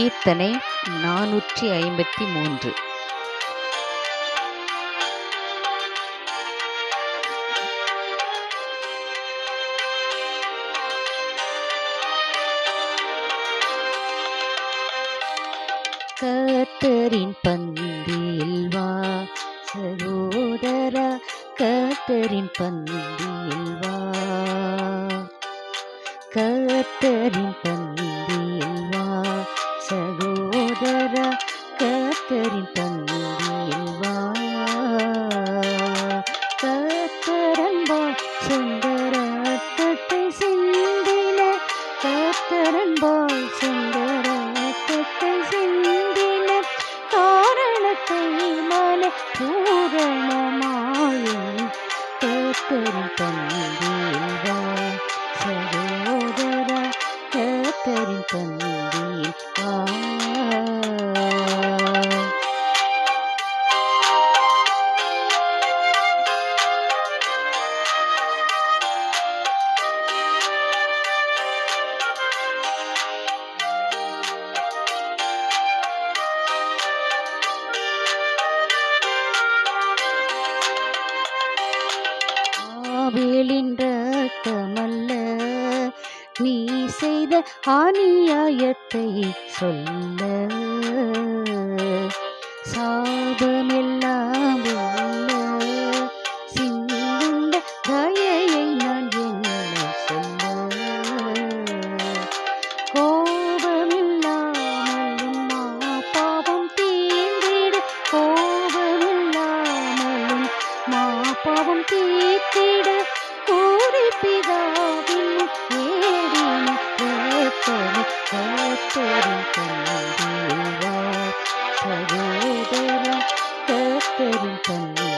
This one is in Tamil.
கீர்த்தனை நானூற்றி ஐம்பத்தி மூன்று. கத்தரின் பந்தியில் வா சகோதரா கத்தரின் பந்தியில் வா. கத்தரின் பந்தி கர்த்தரின் பந்தியில் வா. கர்த்தரன்பால் சுந்தரத்தத்தை சிந்தின கர்த்தரன்பால் சுந்தரத்தத்தை சிந்தின காரணத்தை மன பூரணமாயும் கத்தரின் பந்தியில் ஆவேலின் ரத்தமல்ல நீ செய்த அநியாயத்தை சொல்ல. சாபமெல்லாம் உள்ள தயையை நான் என்ன சொல்ல. கோபமில்லாமலும் பாவம் தீர்ந்திட கோபமில்லாமலும் மா பாவம் கர்த்தரின் கண்ணீர் வா சகோதரா கர்த்தரின் கண்ணீர்